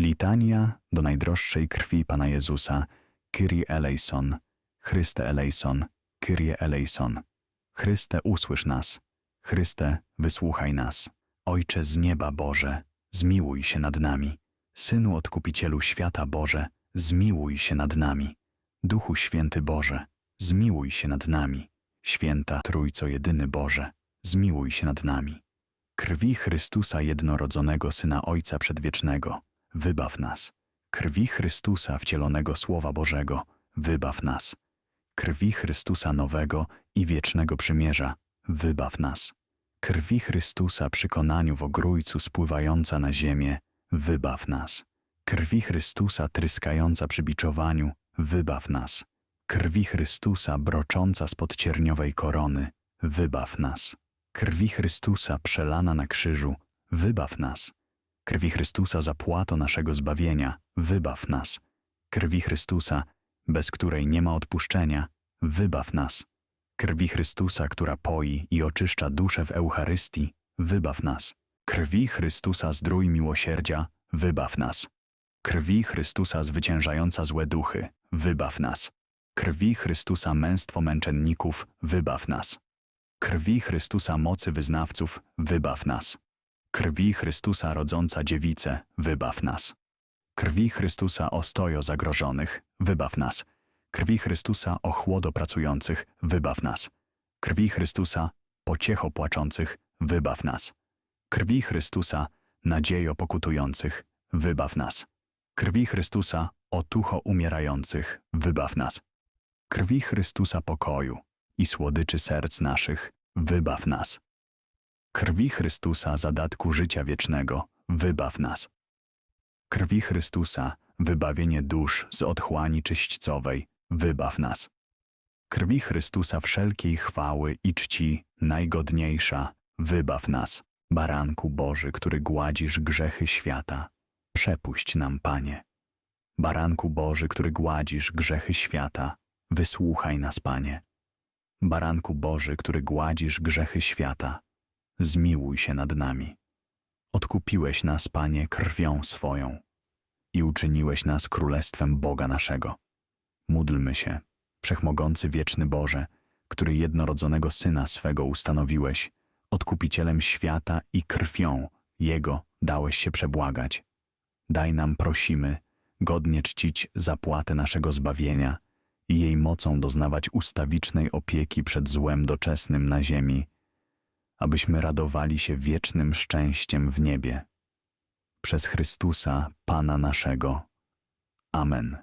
Litania do najdroższej krwi Pana Jezusa, Kyrie eleison, Chryste eleison, Kyrie eleison. Chryste, usłysz nas. Chryste, wysłuchaj nas. Ojcze z nieba Boże, zmiłuj się nad nami. Synu Odkupicielu świata Boże, zmiłuj się nad nami. Duchu Święty Boże, zmiłuj się nad nami. Święta Trójco Jedyny Boże, zmiłuj się nad nami. Krwi Chrystusa jednorodzonego Syna Ojca Przedwiecznego, wybaw nas. Krwi Chrystusa wcielonego Słowa Bożego, wybaw nas. Krwi Chrystusa nowego i wiecznego przymierza, wybaw nas. Krwi Chrystusa przy konaniu w ogrójcu spływająca na ziemię, wybaw nas. Krwi Chrystusa tryskająca przy biczowaniu, wybaw nas. Krwi Chrystusa brocząca spod cierniowej korony, wybaw nas. Krwi Chrystusa przelana na krzyżu, wybaw nas. Krwi Chrystusa zapłato naszego zbawienia, wybaw nas. Krwi Chrystusa, bez której nie ma odpuszczenia, wybaw nas. Krwi Chrystusa, która poi i oczyszcza duszę w Eucharystii, wybaw nas. Krwi Chrystusa zdrój miłosierdzia, wybaw nas. Krwi Chrystusa zwyciężająca złe duchy, wybaw nas. Krwi Chrystusa męstwo męczenników, wybaw nas. Krwi Chrystusa mocy wyznawców, wybaw nas. Krwi Chrystusa rodząca dziewice, wybaw nas. Krwi Chrystusa ostojo zagrożonych, wybaw nas. Krwi Chrystusa ochłodo pracujących, wybaw nas. Krwi Chrystusa pociecho płaczących, wybaw nas. Krwi Chrystusa nadziejo pokutujących, wybaw nas. Krwi Chrystusa otucho umierających, wybaw nas. Krwi Chrystusa pokoju i słodyczy serc naszych, wybaw nas. Krwi Chrystusa zadatku życia wiecznego, wybaw nas. Krwi Chrystusa wybawienie dusz z otchłani czyśćcowej, wybaw nas. Krwi Chrystusa wszelkiej chwały i czci najgodniejsza, wybaw nas. Baranku Boży, który gładzisz grzechy świata, przepuść nam, Panie. Baranku Boży, który gładzisz grzechy świata, wysłuchaj nas, Panie. Baranku Boży, który gładzisz grzechy świata, zmiłuj się nad nami. Odkupiłeś nas, Panie, krwią swoją i uczyniłeś nas królestwem Boga naszego. Módlmy się, Wszechmogący Wieczny Boże, który jednorodzonego Syna swego ustanowiłeś, Odkupicielem świata i krwią Jego dałeś się przebłagać. Daj nam, prosimy, godnie czcić zapłatę naszego zbawienia i jej mocą doznawać ustawicznej opieki przed złem doczesnym na ziemi, abyśmy radowali się wiecznym szczęściem w niebie. Przez Chrystusa, Pana naszego. Amen.